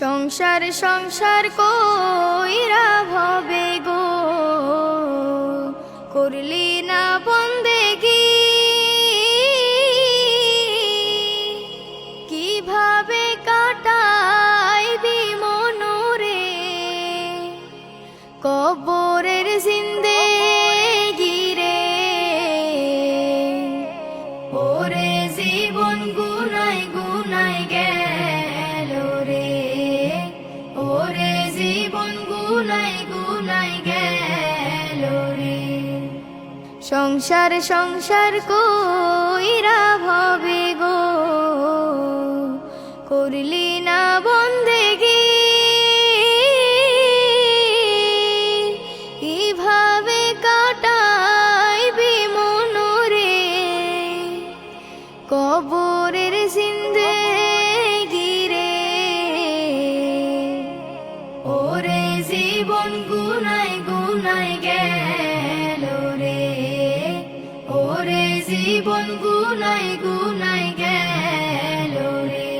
সংসার সংসার কইরা ভবে গো? করলি না বন্দেগি সংসার সংসার কইরা ভবে গো। করলি না বন্দেগি। কীভাবে কাটাইবি মনোরে? কবরের জিন্দে গিরে। ওরে জীবন গুনাই গুনাই গেল জীবন গুনাই গুনাই গেল রে।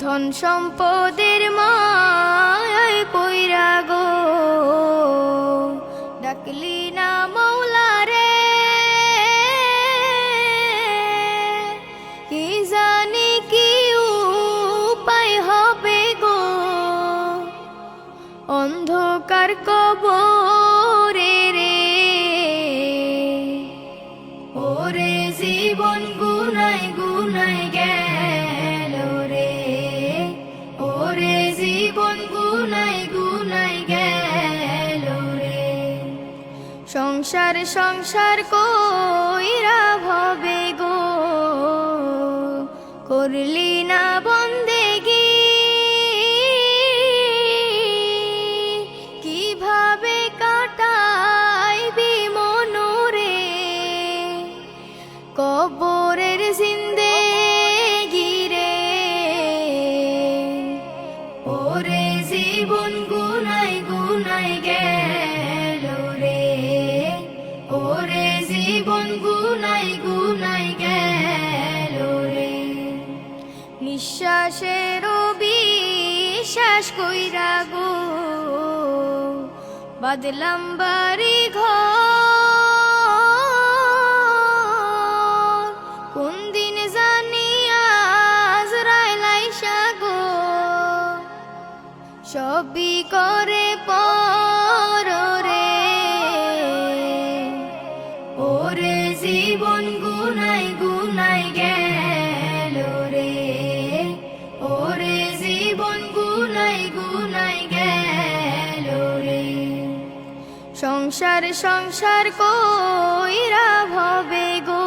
ধন সম্পদের মায় পইরা গো। ডাকলি না মৌলা রে। কি জানি কি উপায় হবে গো। অন্ধকার কবরে জীবন গুনাই গুনাই গেল রে। ওরে জীবন গুনাই গুনাই গেল রে। সংসার সংসার কইরা ভবে গো। করলি না কবরের জিন্দে গিরে। ওরে জীবন গুনাই গুনাই গেল রে। ওরে জীবন গুনাই গুনাই গেল রে। নিঃশ্বাসের বিশ্বাস কইরা বাদলাম বাড়ি ঘর সবই করে পর ওরে জীবন গুনাই গুনাই গেল রে। ওরে জীবন গুনাই গুনাই গেল রে। সংসার সংসার কইরা ভবে গো।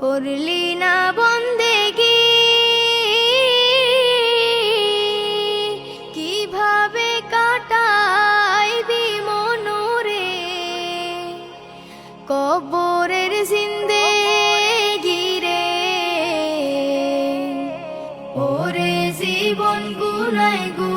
করলি জীবন গুনায় গো।